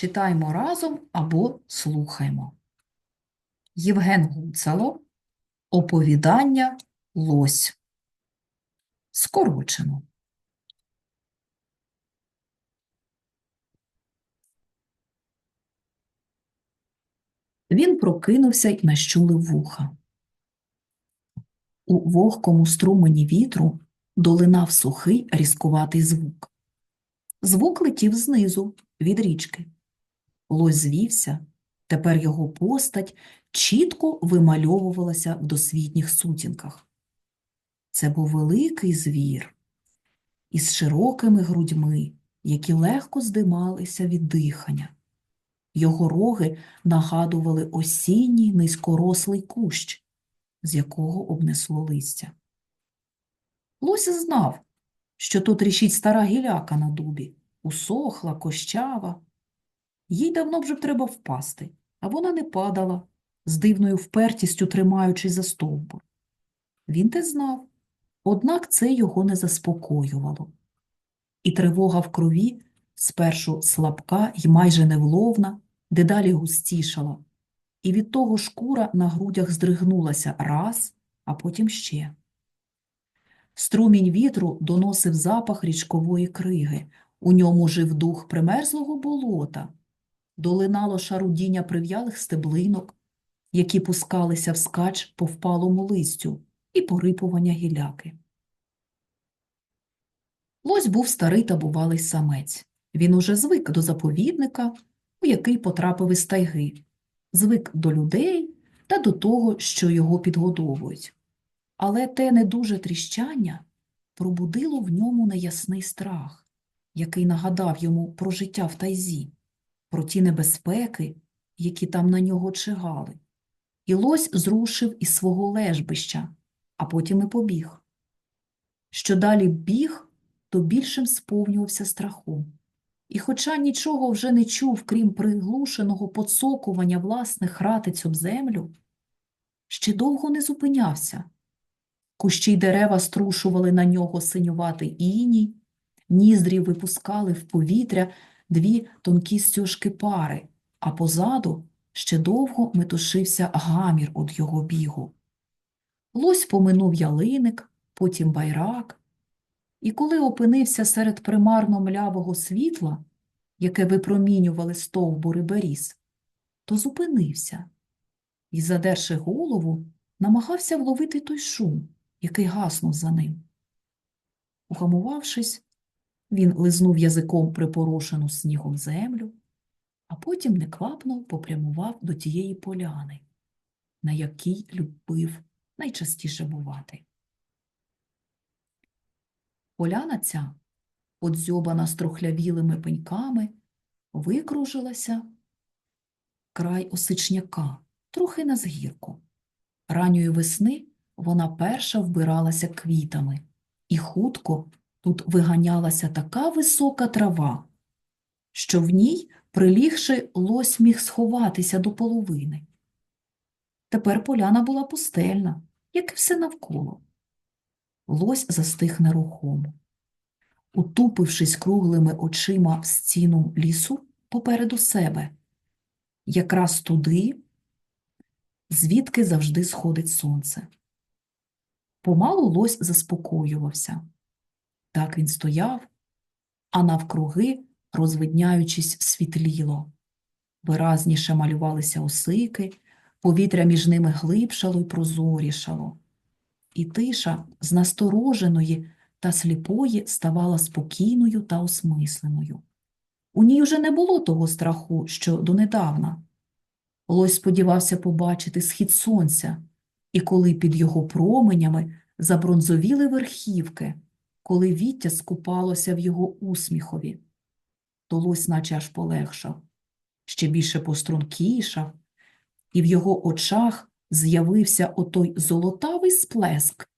Читаємо разом або слухаємо. Євген Гуцало Оповідання Лось. Скорочено. Він прокинувся й нащулив вуха. У вогкому струмені вітру долинав сухий різкуватий звук. Звук летів знизу, від річки. Лось звівся, тепер його постать чітко вимальовувалася в досвітніх сутінках. Це був великий звір із широкими грудьми, які легко здималися від дихання. Його роги нагадували осінній низькорослий кущ, з якого обнесло листя. Лось знав, що тут рішить стара гіляка на дубі, усохла, кощава. Їй давно вже треба впасти, а вона не падала, з дивною впертістю тримаючись за стовбур. Він те знав, однак це його не заспокоювало. І тривога в крові спершу слабка й майже невловна, дедалі густішала, і від того шкура на грудях здригнулася раз, а потім ще. Струмінь вітру доносив запах річкової криги, у ньому жив дух примерзлого болота, долинало шарудіння прив'ялих стеблинок, які пускалися вскач по впалому листю, і порипування гіляки. Лось був старий та бувалий самець. Він уже звик до заповідника, у який потрапив із тайги, звик до людей та до того, що його підгодовують. Але те недуже тріщання пробудило в ньому неясний страх, який нагадав йому про життя в тайзі, про ті небезпеки, які там на нього чигали. І лось зрушив із свого лежбища, а потім і побіг. Що далі біг, то більшим сповнювався страхом. І хоча нічого вже не чув, крім приглушеного поцокування власних ратиць об землю, ще довго не зупинявся. Кущі й дерева струшували на нього синюватий іній, ніздрі випускали в повітря дві тонкі стяжки пари, а позаду ще довго метушився гамір од його бігу. Лось поминув ялиник, потім байрак, і коли опинився серед примарно млявого світла, яке випромінювали стовбури беріз, то зупинився і, задерши голову, намагався вловити той шум, який гаснув за ним. Угамувавшись, він лизнув язиком припорошену снігом землю, а потім неквапно попрямував до тієї поляни, на якій любив найчастіше бувати. Поляна ця, подзьобана струхлявілими пеньками, викружилася край осичняка, трохи на згірку. Ранньої весни вона перша вбиралася квітами, і хутко тут виганялася така висока трава, що в ній, прилігши, лось міг сховатися до половини. Тепер поляна була пустельна, як і все навколо. Лось застиг нерухомо. Утупившись круглими очима в стіну лісу попереду себе, якраз туди, звідки завжди сходить сонце. Помалу лось заспокоювався. Так він стояв, а навкруги, розвидняючись, світліло. Виразніше малювалися осики, повітря між ними глибшало й прозорішало. І тиша з настороженої та сліпої ставала спокійною та осмисленою. У ній уже не було того страху, що донедавна. Лось сподівався побачити схід сонця, і коли під його променями забронзовіли верхівки, коли віття скупалося в його усміхові, то лось наче аж полегшав, ще більше пострункішав, і в його очах з'явився отой золотавий сплеск,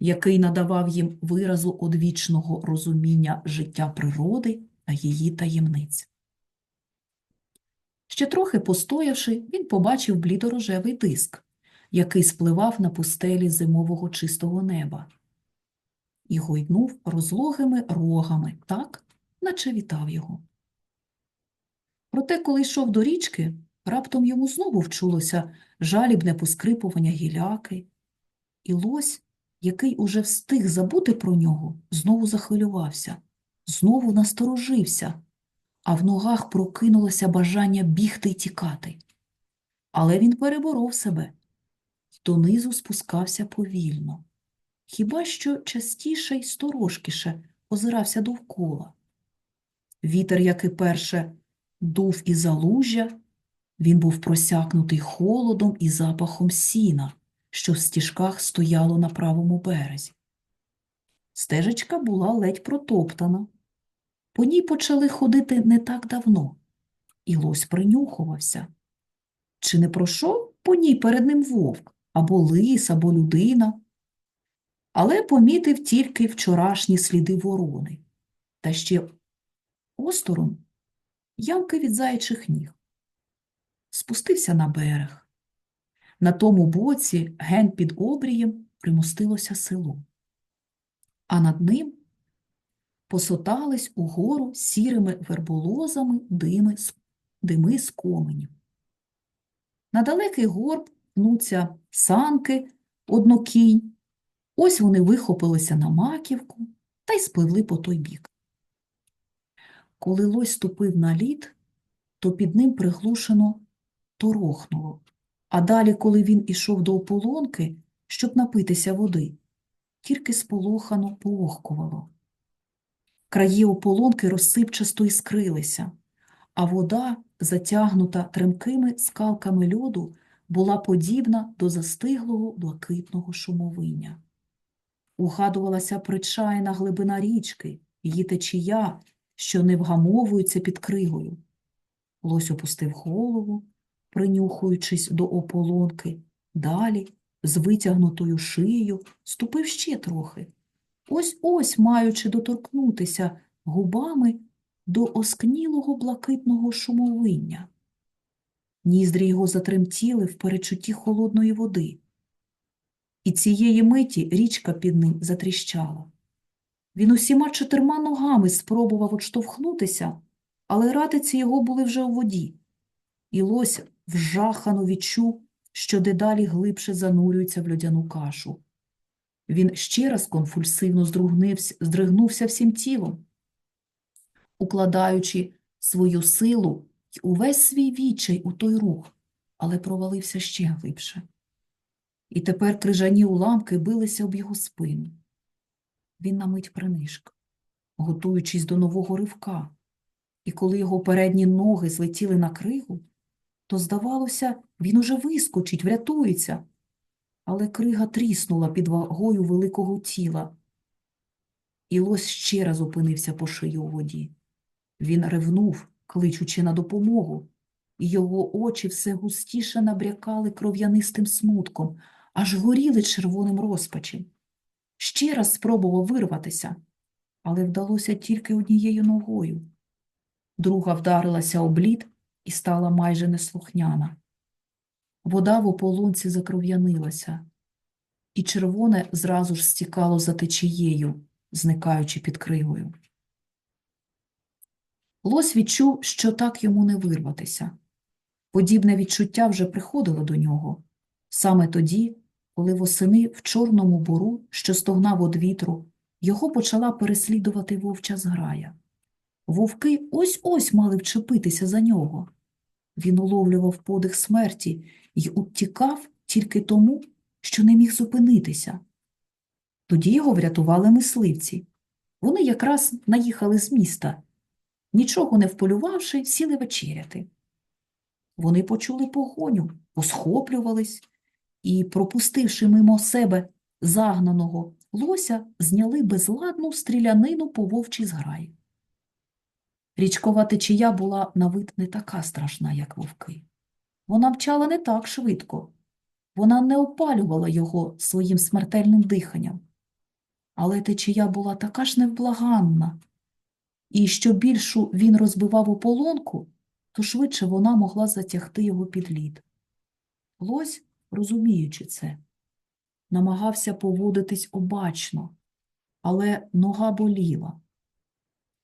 який надавав їм виразу одвічного розуміння життя природи та її таємниць. Ще трохи постоявши, він побачив блідорожевий диск, який спливав на пустелі зимового чистого неба, і гойднув розлогими рогами так, наче вітав його. Проте, коли йшов до річки, раптом йому знову вчулося жалібне поскрипування гіляки, і лось, який уже встиг забути про нього, знову захвилювався, знову насторожився, а в ногах прокинулося бажання бігти й тікати. Але він переборов себе, й донизу спускався повільно, хіба що частіше й сторожкіше озирався довкола. Вітер, як і перше, дув із залужжя, він був просякнутий холодом і запахом сіна, що в стіжках стояло на правому березі. Стежечка була ледь протоптана. По ній почали ходити не так давно, і лось принюхувався. Чи не пройшов по ній перед ним вовк, або лис, або людина? Але помітив тільки вчорашні сліди ворони, та ще осторонь ямки від зайчих ніг. Спустився на берег. На тому боці, ген під обрієм, примостилося село, а над ним посотались угору сірими верболозами дими, дими з коменів. На далекий горб пнуться санки однокінь. Ось вони вихопилися на маківку та й спливли по той бік. Коли лось ступив на лід, то під ним приглушено торохнуло. А далі, коли він ішов до ополонки, щоб напитися води, тільки сполохано поохкувало. Краї ополонки розсипчасто іскрилися, а вода, затягнута тремкими скалками льоду, була подібна до застиглого блакитного шумовиння. Угадувалася причайна глибина річки, її течія, що не вгамовується під кригою. Лось опустив голову, принюхуючись до ополонки, далі, з витягнутою шиєю, ступив ще трохи. Ось-ось, маючи доторкнутися губами до оскнілого блакитного шумовиння. Ніздрі його затремтіли в перечутті холодної води. І цієї миті річка під ним затріщала. Він усіма чотирма ногами спробував отштовхнутися, але ратиці його були вже у воді. І лось вжахано відчув, що дедалі глибше занурюється в льодяну кашу. Він ще раз конвульсивно здругнився- здригнувся всім тілом, укладаючи свою силу й увесь свій відчай у той рух, але провалився ще глибше. І тепер крижані уламки билися об його спину. Він на мить принишк, готуючись до нового ривка, і коли його передні ноги злетіли на кригу, то, здавалося, він уже вискочить, врятується. Але крига тріснула під вагою великого тіла, і лось ще раз опинився по шию у воді. Він ревнув, кличучи на допомогу, і його очі все густіше набрякали кров'янистим смутком, аж горіли червоним розпачем. Ще раз спробував вирватися, але вдалося тільки однією ногою. Друга вдарилася об лід і стала майже неслухняна. Вода в ополонці закров'янилася, і червоне зразу ж стікало за течією, зникаючи під кригою. Лось відчув, що так йому не вирватися. Подібне відчуття вже приходило до нього саме тоді, коли восени в чорному бору, що стогнав від вітру, його почала переслідувати вовча зграя. Вовки ось-ось мали вчепитися за нього. Він уловлював подих смерті й утікав тільки тому, що не міг зупинитися. Тоді його врятували мисливці. Вони якраз наїхали з міста. Нічого не вполювавши, сіли вечеряти. Вони почули погоню, посхоплювались і, пропустивши мимо себе загнаного лося, зняли безладну стрілянину по вовчій зграї. Річкова течія була на вид не така страшна, як вовки. Вона мчала не так швидко, вона не опалювала його своїм смертельним диханням. Але течія була така ж невблаганна, і що більшу він розбивав ополонку, то швидше вона могла затягти його під лід. Лось, розуміючи це, намагався поводитись обачно, але нога боліла,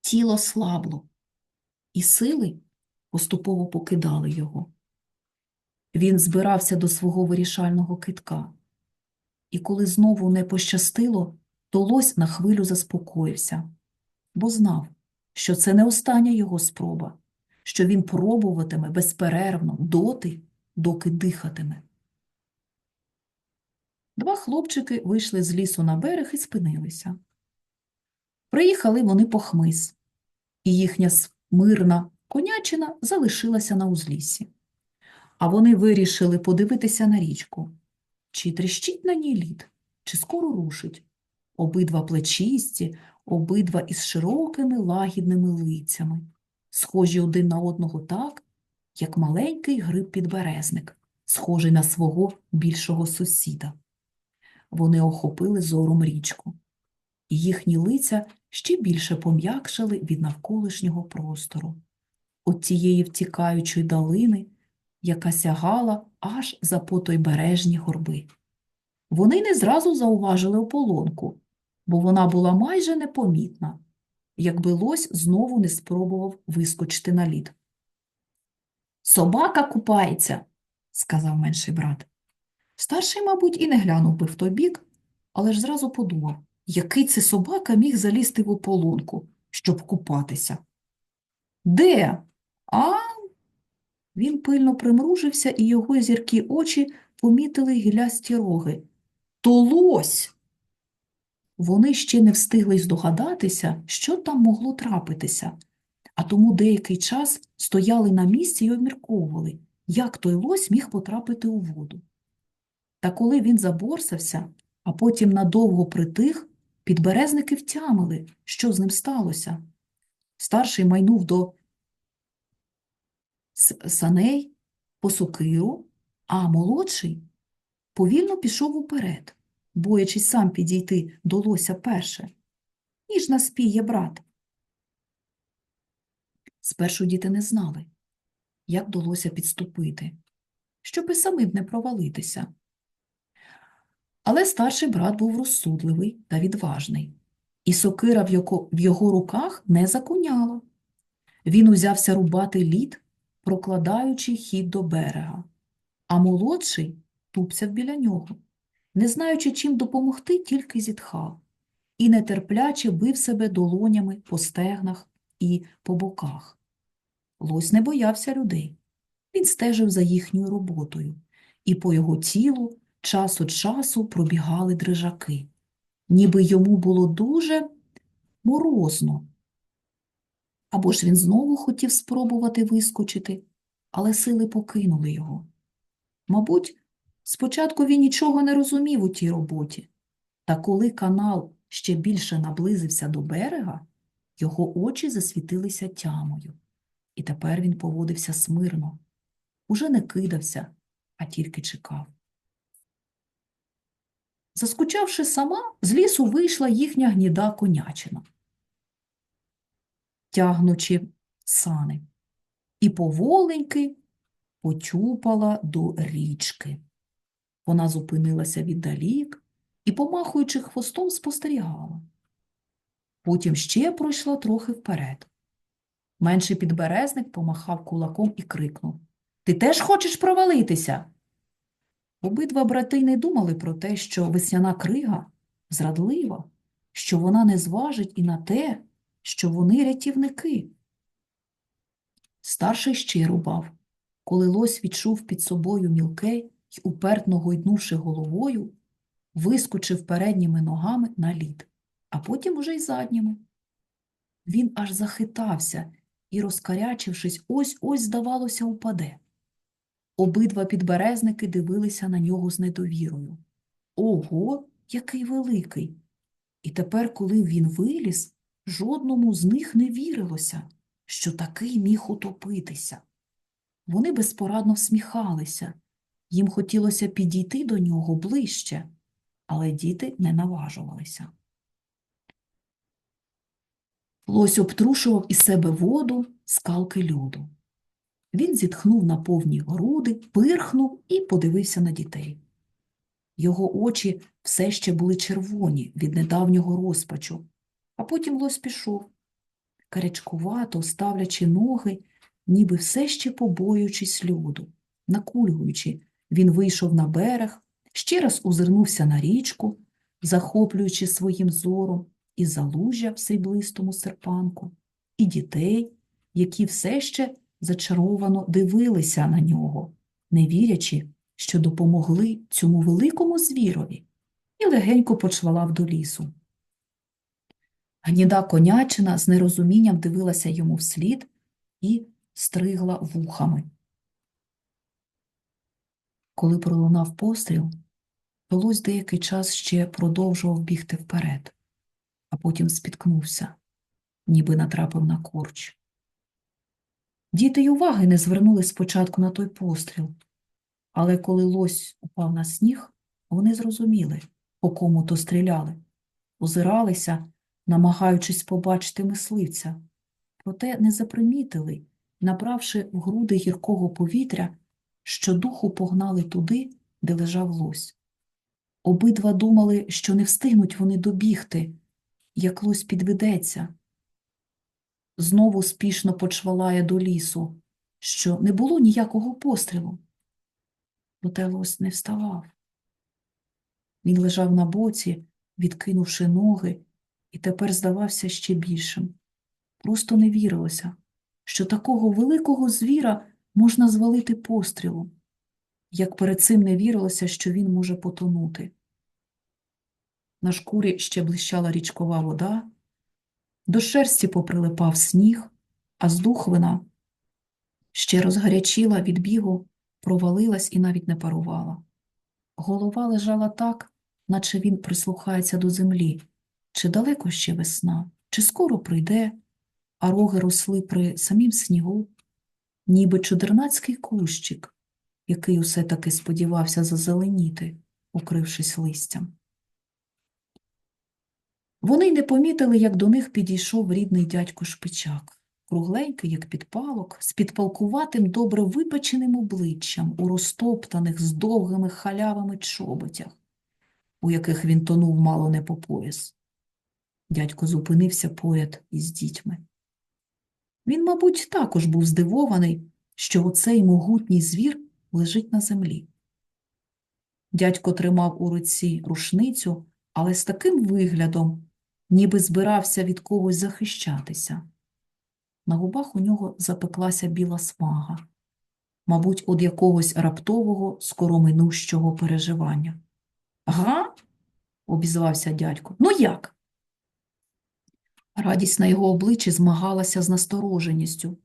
тіло слабло, і сили поступово покидали його. Він збирався до свого вирішального китка. І коли знову не пощастило, то лось на хвилю заспокоївся, бо знав, що це не остання його спроба, що він пробуватиме безперервно доти, доки дихатиме. Два хлопчики вийшли з лісу на берег і спинилися. Приїхали вони по хмиз, і їхня мирна конячина залишилася на узліссі. А вони вирішили подивитися на річку. Чи тріщить на ній лід, чи скоро рушить. Обидва плечисті, обидва із широкими лагідними лицями, схожі один на одного так, як маленький гриб-підберезник, схожий на свого більшого сусіда. Вони охопили зором річку, і їхні лиця ще більше пом'якшили від навколишнього простору, от тієї втікаючої долини, яка сягала аж за потойбережні горби. Вони не зразу зауважили ополонку, бо вона була майже непомітна, якби лось знову не спробував вискочити на лід. Собака купається, сказав менший брат. Старший, мабуть, і не глянув би в той бік, але ж зразу подумав, який це собака міг залізти в ополонку, щоб купатися. Де? А? Він пильно примружився, і його зіркі очі помітили гілясті роги. То лось! Вони ще не встигли здогадатися, що там могло трапитися, а тому деякий час стояли на місці й обмірковували, як той лось міг потрапити у воду. Та коли він заборсався, а потім надовго притих, підберезники втямили, що з ним сталося. Старший майнув до саней по сокиру, а молодший повільно пішов уперед, боячись сам підійти до лося перше, ніж наспіє брат. Спершу діти не знали, як до лося підступити, щоб і самим не провалитися. Але старший брат був розсудливий та відважний, і сокира в його, руках не закуняла. Він узявся рубати лід, прокладаючи хід до берега, а молодший тупцяв біля нього, не знаючи, чим допомогти, тільки зітхав, і нетерпляче бив себе долонями по стегнах і по боках. Лось не боявся людей. Він стежив за їхньою роботою, і по його тілу час від часу пробігали дрижаки, ніби йому було дуже морозно. Або ж він знову хотів спробувати вискочити, але сили покинули його. Мабуть, спочатку він нічого не розумів у тій роботі, та коли канал ще більше наблизився до берега, його очі засвітилися тямою, і тепер він поводився смирно, уже не кидався, а тільки чекав. Заскучавши сама, з лісу вийшла їхня гніда конячина, тягнучи сани, і поволеньки потюпала до річки. Вона зупинилася віддалік і, помахуючи хвостом, спостерігала. Потім ще пройшла трохи вперед. Менший підберезник помахав кулаком і крикнув Ти теж хочеш провалитися? Обидва брати не думали про те, що весняна крига зрадлива, що вона не зважить і на те, що вони рятівники. Старший ще рубав, коли лось відчув під собою мілке й, упертно гойднувши головою, вискочив передніми ногами на лід, а потім уже й задніми. Він аж захитався і, розкарячившись, ось-ось, здавалося, упаде. Обидва підберезники дивилися на нього з недовірою. Ого, який великий! І тепер, коли він виліз, жодному з них не вірилося, що такий міг утопитися. Вони безпорадно всміхалися, їм хотілося підійти до нього ближче, але діти не наважувалися. Лось обтрушував із себе воду, скалки льоду. Він зітхнув на повні груди, пирхнув і подивився на дітей. Його очі все ще були червоні від недавнього розпачу, а потім лось пішов, карячкувато ставлячи ноги ніби все ще побоюючись льоду. Накульгуючи, він вийшов на берег, ще раз озирнувся на річку, захоплюючи своїм зором і залужжя в сріблистому серпанку, і дітей, які все ще зачаровано дивилися на нього, не вірячи, що допомогли цьому великому звірові, і легенько почвалав до лісу. Гніда конячина з нерозумінням дивилася йому вслід і стригла вухами. Коли пролунав постріл, Лось деякий час ще продовжував бігти вперед, а потім спіткнувся, ніби натрапив на корч. Діти й уваги не звернули спочатку на той постріл, але коли лось упав на сніг, вони зрозуміли, по кому то стріляли, озиралися, намагаючись побачити мисливця, проте не запримітили, набравши в груди гіркого повітря, що духу погнали туди, де лежав лось. Обидва думали, що не встигнуть вони добігти, як лось підведеться. Знову спішно почвалає до лісу, що не було ніякого пострілу. Проте лось не вставав. Він лежав на боці, відкинувши ноги, і тепер здавався ще більшим. Просто не вірилося, що такого великого звіра можна звалити пострілом, як перед цим не вірилося, що він може потонути. На шкурі ще блищала річкова вода, до шерсті поприлипав сніг, а здухвина ще розгарячіла від бігу, провалилась і навіть не парувала. Голова лежала так, наче він прислухається до землі, чи далеко ще весна, чи скоро прийде, а роги росли при самім снігу, ніби чудернацький кущик, який усе таки сподівався зазеленіти, укрившись листям. Вони й не помітили, як до них підійшов рідний дядько Шпичак, кругленький, як підпалок, з підпалкуватим, добре випеченим обличчям у розтоптаних з довгими халявами чоботях, у яких він тонув мало не по пояс. Дядько зупинився поряд із дітьми. Він, мабуть, також був здивований, що оцей могутній звір лежить на землі. Дядько тримав у руці рушницю, але з таким виглядом, ніби збирався від когось захищатися. На губах у нього запеклася біла смага, мабуть, від якогось раптового, скороминущого переживання. Га? обізвався дядько. Ну як? Радість на його обличчі змагалася з настороженістю,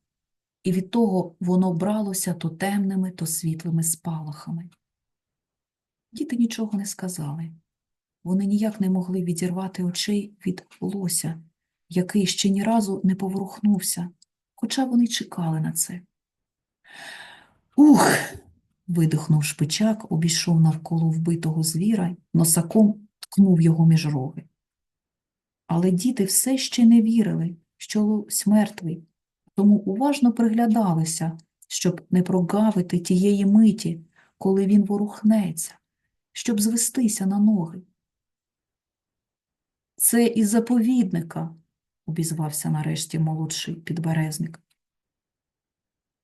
і від того воно бралося то темними, то світлими спалахами. Діти нічого не сказали. Вони ніяк не могли відірвати очей від лося, який ще ні разу не поворухнувся, хоча вони чекали на це. Ух. видихнув шпичак, обійшов навколо вбитого звіра, носаком ткнув його між роги. Але діти все ще не вірили, що лось мертвий, тому уважно приглядалися, щоб не прогавити тієї миті, коли він ворухнеться, щоб звестися на ноги. Це із заповідника, обізвався нарешті молодший підберезник.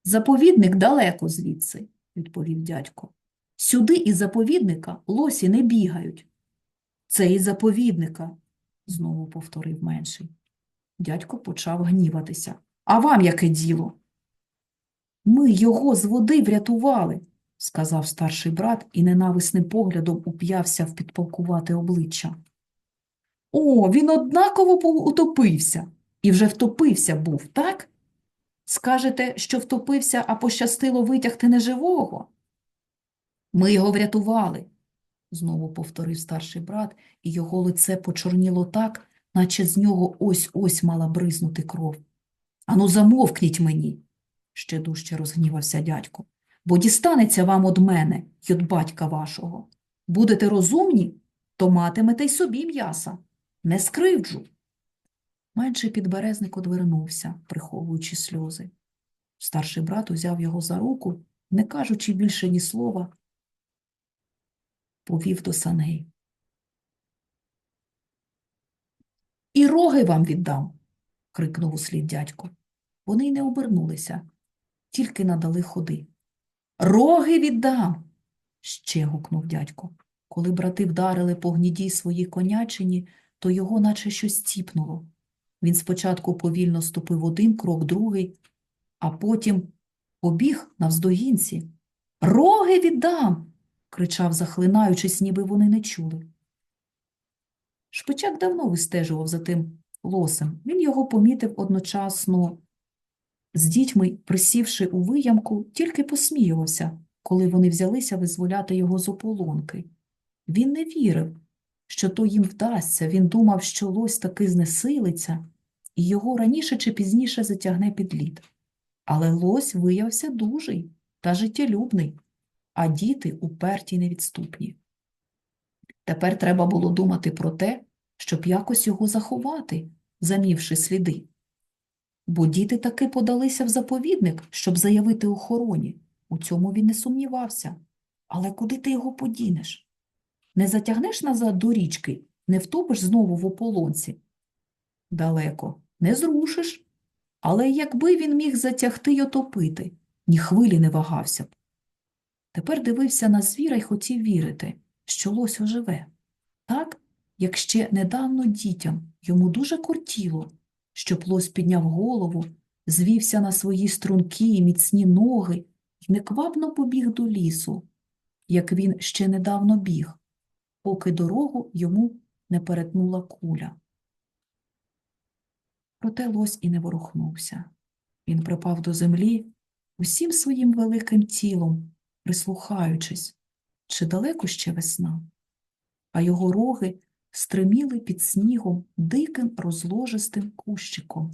Заповідник далеко звідси, відповів дядько. Сюди із заповідника лосі не бігають. Це із заповідника, знову повторив менший. Дядько почав гніватися. А вам яке діло? Ми його з води врятували, сказав старший брат і ненависним поглядом уп'явся в підполкувате обличчя. О, він однаково утопився. І вже втопився був, так? Скажете, що втопився, а пощастило витягти неживого? Ми його врятували, знову повторив старший брат, і його лице почорніло так, наче з нього ось-ось мала бризнути кров. Ану, замовкніть мені, ще дужче розгнівався дядько, бо дістанеться вам од мене й од батька вашого. Будете розумні, то матимете й собі м'яса. Не скривджу. Менший підберезник одвернувся, приховуючи сльози. Старший брат узяв його за руку, не кажучи більше ні слова, повів до саней. І роги вам віддам, крикнув услід дядько. Вони й не обернулися, тільки надали ходи. Роги віддам. ще гукнув дядько. Коли брати вдарили по гнідій своїй конячині, то його наче щось ціпнуло. Він спочатку повільно ступив один крок, другий, а потім побіг навздогінці. Роги віддам. кричав, захлинаючись, ніби вони не чули. Шпичак давно вистежував за тим лосем. Він його помітив одночасно з дітьми, присівши у виямку, тільки посміювався, коли вони взялися визволяти його з ополонки. Він не вірив, що то їм вдасться, він думав, що лось таки знесилиться, і його раніше чи пізніше затягне під лід. Але лось виявився дужий та життєлюбний, а діти уперті й невідступні. Тепер треба було думати про те, щоб якось його заховати, замівши сліди. Бо діти таки подалися в заповідник, щоб заявити охороні. У цьому він не сумнівався. Але куди ти його подінеш? Не затягнеш назад до річки, не втопиш знову в ополонці? Далеко, не зрушиш. Але якби він міг затягти й отопити, ні хвилі не вагався б. Тепер дивився на звіра й хотів вірити, що лось оживе. Так, як ще недавно дітям йому дуже кортіло, щоб лось підняв голову, звівся на свої стрункі і міцні ноги і неквапно побіг до лісу, як він ще недавно біг, поки дорогу йому не перетнула куля. Проте лось і не ворухнувся. Він припав до землі усім своїм великим тілом, прислухаючись, чи далеко ще весна, а його роги стриміли під снігом диким розложистим кущиком,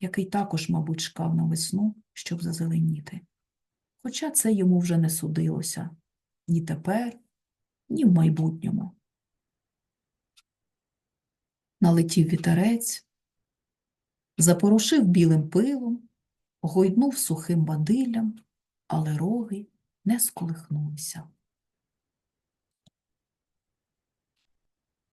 який також, мабуть, чекав на весну, щоб зазеленіти. Хоча це йому вже не судилося ні тепер, ні в майбутньому. Налетів вітерець, запорошив білим пилом, гойднув сухим бадиллям, але роги не сколихнулися.